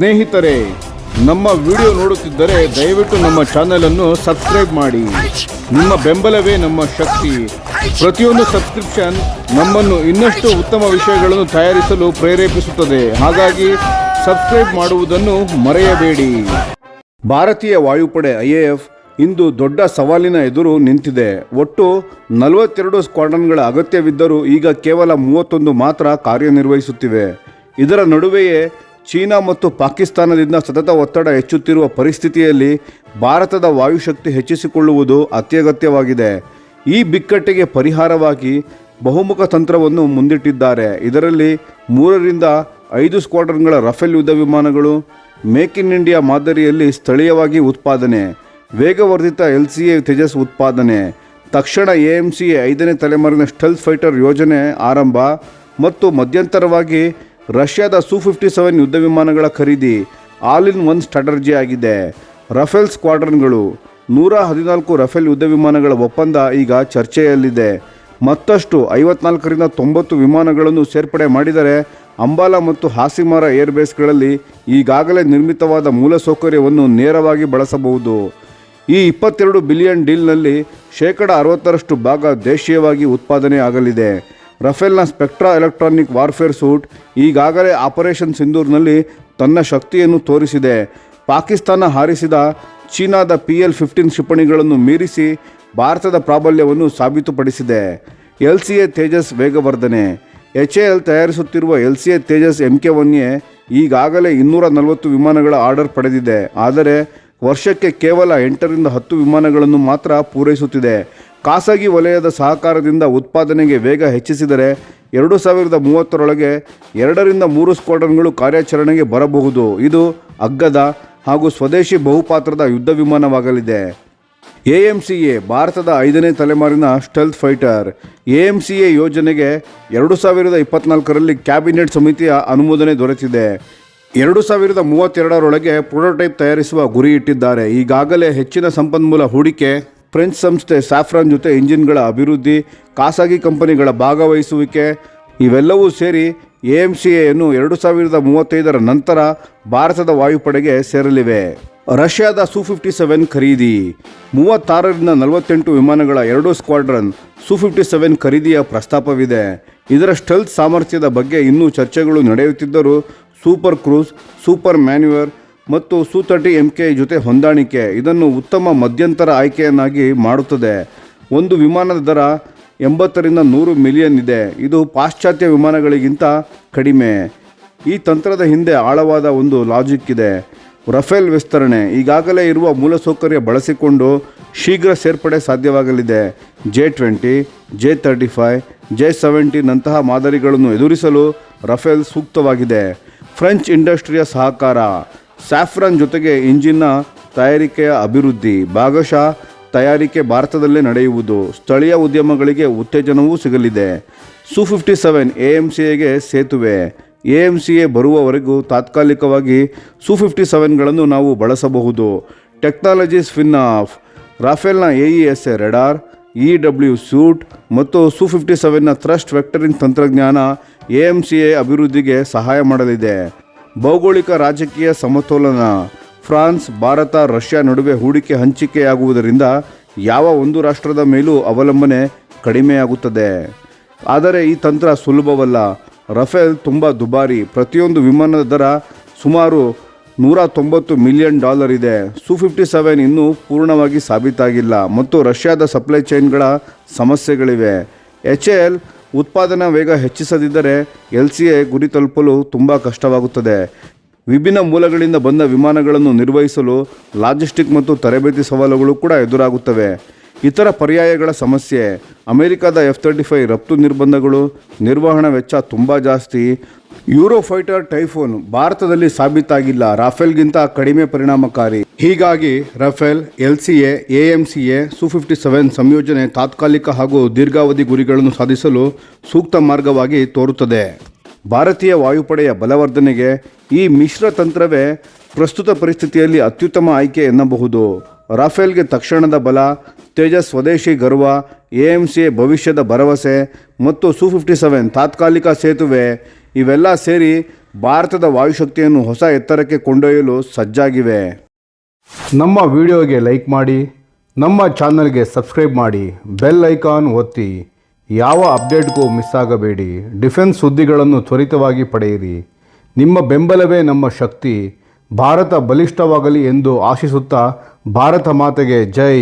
ಸ್ನೇಹಿತರೆ, ನಮ್ಮ ವಿಡಿಯೋ ನೋಡುತ್ತಿದ್ದರೆ ದಯವಿಟ್ಟು ನಮ್ಮ ಚಾನೆಲ್ ಅನ್ನು ಸಬ್ಸ್ಕ್ರೈಬ್ ಮಾಡಿ. ನಿಮ್ಮ ಬೆಂಬಲವೇ ನಮ್ಮ ಶಕ್ತಿ. ಪ್ರತಿಯೊಂದು ಸಬ್ಸ್ಕ್ರಿಪ್ಷನ್ ನಮ್ಮನ್ನು ಇನ್ನಷ್ಟು ಉತ್ತಮ ವಿಷಯಗಳನ್ನು ತಯಾರಿಸಲು ಪ್ರೇರೇಪಿಸುತ್ತದೆ. ಹಾಗಾಗಿ ಸಬ್ಸ್ಕ್ರೈಬ್ ಮಾಡುವುದನ್ನು ಮರೆಯಬೇಡಿ. ಭಾರತೀಯ ವಾಯುಪಡೆ ಐಎಎಫ್ ಇಂದು ದೊಡ್ಡ ಸವಾಲಿನ ಎದುರು ನಿಂತಿದೆ. ಒಟ್ಟು ನಲವತ್ತೆರಡು ಸ್ಕ್ವಾಡ್ರನ್ಗಳ ಅಗತ್ಯವಿದ್ದರೂ ಈಗ ಕೇವಲ ಮೂವತ್ತೊಂದು ಮಾತ್ರ ಕಾರ್ಯನಿರ್ವಹಿಸುತ್ತಿವೆ. ಇದರ ನಡುವೆಯೇ ಚೀನಾ ಮತ್ತು ಪಾಕಿಸ್ತಾನದಿಂದ ಸತತ ಒತ್ತಡ ಹೆಚ್ಚುತ್ತಿರುವ ಪರಿಸ್ಥಿತಿಯಲ್ಲಿ ಭಾರತದ ವಾಯುಶಕ್ತಿ ಹೆಚ್ಚಿಸಿಕೊಳ್ಳುವುದು ಅತ್ಯಗತ್ಯವಾಗಿದೆ. ಈ ಬಿಕ್ಕಟ್ಟಿಗೆ ಪರಿಹಾರವಾಗಿ ಬಹುಮುಖ ತಂತ್ರವನ್ನು ಮುಂದಿಟ್ಟಿದ್ದಾರೆ. ಇದರಲ್ಲಿ ಮೂರರಿಂದ ಐದು ಸ್ಕ್ವಾಡ್ರನ್ಗಳ ರಫೇಲ್ ಯುದ್ಧ ವಿಮಾನಗಳು, ಮೇಕ್ ಇನ್ ಇಂಡಿಯಾ ಮಾದರಿಯಲ್ಲಿ ಸ್ಥಳೀಯವಾಗಿ ಉತ್ಪಾದನೆ, ವೇಗವರ್ಧಿತ ಎಲ್ ಸಿ ಎ ತೇಜಸ್ ಉತ್ಪಾದನೆ, ತಕ್ಷಣ ಎ ಎಂ ಸಿ ಐದನೇ ತಲೆಮಾರಿನ ಸ್ಟೆಲ್ ಫೈಟರ್ ಯೋಜನೆ ಆರಂಭ ಮತ್ತು ಮಧ್ಯಂತರವಾಗಿ ರಷ್ಯಾದ ಸು ಫಿಫ್ಟಿ ಸೆವೆನ್ ಯುದ್ಧ ವಿಮಾನಗಳ ಖರೀದಿ ಆಲ್ ಇನ್ ಒನ್ ಸ್ಟ್ರಾಟರ್ಜಿ ಆಗಿದೆ. ರಫೇಲ್ ಸ್ಕ್ವಾಡ್ರನ್ಗಳು ನೂರ ಹದಿನಾಲ್ಕು ರಫೇಲ್ ಯುದ್ಧ ವಿಮಾನಗಳ ಒಪ್ಪಂದ ಈಗ ಚರ್ಚೆಯಲ್ಲಿದೆ. ಮತ್ತಷ್ಟು ಐವತ್ನಾಲ್ಕರಿಂದ ತೊಂಬತ್ತು ವಿಮಾನಗಳನ್ನು ಸೇರ್ಪಡೆ ಮಾಡಿದರೆ ಅಂಬಾಲಾ ಮತ್ತು ಹಾಸಿಮಾರ ಏರ್ಬೇಸ್ಗಳಲ್ಲಿ ಈಗಾಗಲೇ ನಿರ್ಮಿತವಾದ ಮೂಲಸೌಕರ್ಯವನ್ನು ನೇರವಾಗಿ ಬಳಸಬಹುದು. ಈ ಇಪ್ಪತ್ತೆರಡು ಬಿಲಿಯನ್ ಡೀಲ್ನಲ್ಲಿ ಶೇಕಡ ಅರವತ್ತರಷ್ಟು ಭಾಗ ದೇಶೀಯವಾಗಿ ಉತ್ಪಾದನೆ ಆಗಲಿದೆ ರಫೇಲ್ನ ಸ್ಪೆಕ್ಟ್ರಾ ಎಲೆಕ್ಟ್ರಾನಿಕ್ ವಾರ್ಫೇರ್ ಸೂಟ್ ಈಗಾಗಲೇ ಆಪರೇಷನ್ ಸಿಂಧೂರ್ನಲ್ಲಿ ತನ್ನ ಶಕ್ತಿಯನ್ನು ತೋರಿಸಿದೆ. ಪಾಕಿಸ್ತಾನ ಹಾರಿಸಿದ ಚೀನಾದ ಪಿ ಎಲ್ ಫಿಫ್ಟೀನ್ ಕ್ಷಿಪಣಿಗಳನ್ನು ಮೀರಿಸಿ ಭಾರತದ ಪ್ರಾಬಲ್ಯವನ್ನು ಸಾಬೀತುಪಡಿಸಿದೆ. ಎಲ್ ಸಿ ಎ ತೇಜಸ್ ವೇಗವರ್ಧನೆ. H A L ತಯಾರಿಸುತ್ತಿರುವ L C A Tejas M K one A ಈಗಾಗಲೇ ಇನ್ನೂರ ನಲವತ್ತು ವಿಮಾನಗಳ ಆರ್ಡರ್ ಪಡೆದಿದೆ. ಆದರೆ ವರ್ಷಕ್ಕೆ ಕೇವಲ ಎಂಟರಿಂದ ಹತ್ತು ವಿಮಾನಗಳನ್ನು ಮಾತ್ರ ಪೂರೈಸುತ್ತಿದೆ. ಖಾಸಗಿ ವಲಯದ ಸಹಕಾರದಿಂದ ಉತ್ಪಾದನೆಗೆ ವೇಗ ಹೆಚ್ಚಿಸಿದರೆ ಎರಡು ಸಾವಿರದ ಮೂವತ್ತರೊಳಗೆ ಎರಡರಿಂದ ಮೂರು ಸ್ಕ್ವಾಡ್ರನ್ಗಳು ಕಾರ್ಯಾಚರಣೆಗೆ ಬರಬಹುದು. ಇದು ಅಗ್ಗದ ಹಾಗೂ ಸ್ವದೇಶಿ ಬಹುಪಾತ್ರದ ಯುದ್ಧ ವಿಮಾನವಾಗಲಿದೆ. ಎ ಎಂ ಸಿ ಎ ಭಾರತದ ಐದನೇ ತಲೆಮಾರಿನ stealth fighter. A M C A ಯೋಜನೆಗೆ ಎರಡು ಸಾವಿರದ ಇಪ್ಪತ್ನಾಲ್ಕರಲ್ಲಿ ಕ್ಯಾಬಿನೆಟ್ ಸಮಿತಿಯ ಅನುಮೋದನೆ ದೊರೆತಿದೆ. ಎರಡು ಸಾವಿರದ ಮೂವತ್ತೆರಡರೊಳಗೆ ಪ್ರೋಟೋಟೈಪ್ ತಯಾರಿಸುವ ಗುರಿ ಇಟ್ಟಿದ್ದಾರೆ. ಈಗಾಗಲೇ ಹೆಚ್ಚಿನ ಸಂಪನ್ಮೂಲ ಹೂಡಿಕೆ ಫ್ರೆಂಚ್ ಸಂಸ್ಥೆ ಸ್ಯಾಫ್ರಾನ್ ಜೊತೆ ಇಂಜಿನ್ಗಳ ಅಭಿವೃದ್ಧಿ, ಖಾಸಗಿ ಕಂಪನಿಗಳ ಭಾಗವಹಿಸುವಿಕೆ, ಇವೆಲ್ಲವೂ ಸೇರಿ ಎ ಎಂ ಸಿ ಎಯನ್ನು ಎರಡು ಸಾವಿರದ ಮೂವತ್ತೈದರ ನಂತರ ಭಾರತದ ವಾಯುಪಡೆಗೆ ಸೇರಲಿವೆ. ರಷ್ಯಾದ ಸು ಫಿಫ್ಟಿ ಸೆವೆನ್ ಖರೀದಿ, ಮೂವತ್ತಾರರಿಂದ ನಲವತ್ತೆಂಟು ವಿಮಾನಗಳ ಎರಡು ಸ್ಕ್ವಾಡ್ರನ್ ಸು ಫಿಫ್ಟಿ ಸೆವೆನ್ ಖರೀದಿಯ ಪ್ರಸ್ತಾಪವಿದೆ. ಇದರ ಸ್ಟೆಲ್ತ್ ಸಾಮರ್ಥ್ಯದ ಬಗ್ಗೆ ಇನ್ನೂ ಚರ್ಚೆಗಳು ನಡೆಯುತ್ತಿದ್ದರೂ ಸೂಪರ್ ಕ್ರೂಸ್, ಸೂಪರ್ ಮ್ಯಾನ್ಯುವರ್ ಮತ್ತು ಸು ತರ್ಟಿ ಎಂ ಕೆ ಜೊತೆ ಹೊಂದಾಣಿಕೆ, ಇದನ್ನು ಉತ್ತಮ ಮಧ್ಯಂತರ ಆಯ್ಕೆಯನ್ನಾಗಿ ಮಾಡುತ್ತದೆ. ಒಂದು ವಿಮಾನದ ದರ ಎಂಬತ್ತರಿಂದ ನೂರು ಮಿಲಿಯನ್ ಇದೆ. ಇದು ಪಾಶ್ಚಾತ್ಯ ವಿಮಾನಗಳಿಗಿಂತ ಕಡಿಮೆ. ಈ ತಂತ್ರದ ಹಿಂದೆ ಆಳವಾದ ಒಂದು ಲಾಜಿಕ್ ಇದೆ. ರಫೇಲ್ ವಿಸ್ತರಣೆ, ಈಗಾಗಲೇ ಇರುವ ಮೂಲಸೌಕರ್ಯ ಬಳಸಿಕೊಂಡು ಶೀಘ್ರ ಸೇರ್ಪಡೆ ಸಾಧ್ಯವಾಗಲಿದೆ. J twenty, J thirty five, J ಸೆವೆಂಟಿನಂತಹ ಮಾದರಿಗಳನ್ನು ಎದುರಿಸಲು ರಫೇಲ್ ಸೂಕ್ತವಾಗಿದೆ. ಫ್ರೆಂಚ್ ಇಂಡಸ್ಟ್ರಿಯ ಸಹಕಾರ ಸ್ಯಾಫ್ರನ್ ಜೊತೆಗೆ ಇಂಜಿನ್ನ ತಯಾರಿಕೆಯ ಅಭಿವೃದ್ಧಿ, ಭಾಗಶಃ ತಯಾರಿಕೆ ಭಾರತದಲ್ಲೇ ನಡೆಯುವುದು. ಸ್ಥಳೀಯ ಉದ್ಯಮಗಳಿಗೆ ಉತ್ತೇಜನವೂ ಸಿಗಲಿದೆ. Su fifty seven A M C ಎಗೆ ಸೇತುವೆ. ಎ ಎಂ ಸಿ ಎ ಬರುವವರೆಗೂ ತಾತ್ಕಾಲಿಕವಾಗಿ ಸು ಫಿಫ್ಟಿ ಸೆವೆನ್ಗಳನ್ನು ನಾವು ಬಳಸಬಹುದು. Technologies fin of ರಾಫೇಲ್ನ A E S A radar E W suite ಮತ್ತು ಸು ಫಿಫ್ಟಿ ಸೆವೆನ್ನ ಥ್ರಸ್ಟ್ ವೆಕ್ಟರಿಂಗ್ ತಂತ್ರಜ್ಞಾನ ಎ ಎಂ ಸಿ ಎ ಅಭಿವೃದ್ಧಿಗೆ ಸಹಾಯ ಮಾಡಲಿದೆ. ಭೌಗೋಳಿಕ ರಾಜಕೀಯ ಸಮತೋಲನ. ಫ್ರಾನ್ಸ್, ಭಾರತ, ರಷ್ಯಾ ನಡುವೆ ಹೂಡಿಕೆ ಹಂಚಿಕೆಯಾಗುವುದರಿಂದ ಯಾವ ಒಂದು ರಾಷ್ಟ್ರದ ಮೇಲೂ ಅವಲಂಬನೆ ಕಡಿಮೆಯಾಗುತ್ತದೆ. ಆದರೆ ಈ ತಂತ್ರ ಸುಲಭವಲ್ಲ. ರಫೇಲ್ ತುಂಬ ದುಬಾರಿ. ಪ್ರತಿಯೊಂದು ವಿಮಾನದ ದರ ಸುಮಾರು ನೂರ ತೊಂಬತ್ತು ಮಿಲಿಯನ್ ಡಾಲರ್ ಇದೆ. ಸು ಫಿಫ್ಟಿ ಸೆವೆನ್ ಇನ್ನೂ ಪೂರ್ಣವಾಗಿ ಸಾಬೀತಾಗಿಲ್ಲ. ಮತ್ತು ರಷ್ಯಾದ ಸಪ್ಲೈ ಚೈನ್ಗಳ ಸಮಸ್ಯೆಗಳಿವೆ. ಎಚ್ ಎಲ್ ಉತ್ಪಾದನಾ ವೇಗ ಹೆಚ್ಚಿಸದಿದ್ದರೆ ಎಲ್ ಸಿ ಎ ಗುರಿ ತಲುಪಲು ತುಂಬ ಕಷ್ಟವಾಗುತ್ತದೆ. ವಿಭಿನ್ನ ಮೂಲಗಳಿಂದ ಬಂದ ವಿಮಾನಗಳನ್ನು ನಿರ್ವಹಿಸಲು ಲಾಜಿಸ್ಟಿಕ್ ಮತ್ತು ತರಬೇತಿ ಸವಾಲುಗಳು ಕೂಡ ಎದುರಾಗುತ್ತವೆ. ಇತರ ಪರ್ಯಾಯಗಳ ಸಮಸ್ಯೆ ಅಮೆರಿಕದ ಎಫ್ ತರ್ಟಿ ಫೈವ್ ರಫ್ತು ನಿರ್ಬಂಧಗಳು, ನಿರ್ವಹಣಾ ವೆಚ್ಚ ತುಂಬ ಜಾಸ್ತಿ. ಯೂರೋ ಫೈಟರ್ ಟೈಫೋನ್ ಭಾರತದಲ್ಲಿ ಸಾಬೀತಾಗಿಲ್ಲ. ರಾಫೆಲ್ಗಿಂತ ಕಡಿಮೆ ಪರಿಣಾಮಕಾರಿ. ಹೀಗಾಗಿ Rafale, L C A A C A, Su fifty seven ಸಂಯೋಜನೆ ತಾತ್ಕಾಲಿಕ ಹಾಗೂ ದೀರ್ಘಾವಧಿ ಗುರಿಗಳನ್ನು ಸಾಧಿಸಲು ಸೂಕ್ತ ಮಾರ್ಗವಾಗಿ ತೋರುತ್ತದೆ. ಭಾರತೀಯ ವಾಯುಪಡೆಯ ಬಲವರ್ಧನೆಗೆ ಈ ಮಿಶ್ರ ತಂತ್ರವೇ ಪ್ರಸ್ತುತ ಪರಿಸ್ಥಿತಿಯಲ್ಲಿ ಅತ್ಯುತ್ತಮ ಆಯ್ಕೆ ಎನ್ನಬಹುದು. ರಾಫೇಲ್ಗೆ ತಕ್ಷಣದ ಬಲ, ತೇಜಸ್ ಸ್ವದೇಶಿ ಗರ್ವ ಎ ಎಂ ಸಿ ಭವಿಷ್ಯದ ಭರವಸೆ ಮತ್ತು ಸು ಫಿಫ್ಟಿ ಸೆವೆನ್ ತಾತ್ಕಾಲಿಕ ಸೇತುವೆ ಇವೆಲ್ಲ ಸೇರಿ ಭಾರತದ ವಾಯುಶಕ್ತಿಯನ್ನು ಹೊಸ ಎತ್ತರಕ್ಕೆ ಕೊಂಡೊಯ್ಯಲು ಸಜ್ಜಾಗಿವೆ. ನಮ್ಮ ವಿಡಿಯೋಗೆ ಲೈಕ್ ಮಾಡಿ, ನಮ್ಮ ಚಾನಲ್ಗೆ ಸಬ್ಸ್ಕ್ರೈಬ್ ಮಾಡಿ, ಬೆಲ್ ಐಕಾನ್ ಒತ್ತಿ. ಯಾವ ಅಪ್ಡೇಟ್ಗೂ ಮಿಸ್ ಆಗಬೇಡಿ. ಡಿಫೆನ್ಸ್ ಸುದ್ದಿಗಳನ್ನು ತ್ವರಿತವಾಗಿ ಪಡೆಯಿರಿ. ನಿಮ್ಮ ಬೆಂಬಲವೇ ನಮ್ಮ ಶಕ್ತಿ. ಭಾರತ ಬಲಿಷ್ಠವಾಗಲಿ ಎಂದು ಆಶಿಸುತ್ತಾ ಭಾರತ ಮಾತೆಗೆ ಜೈ.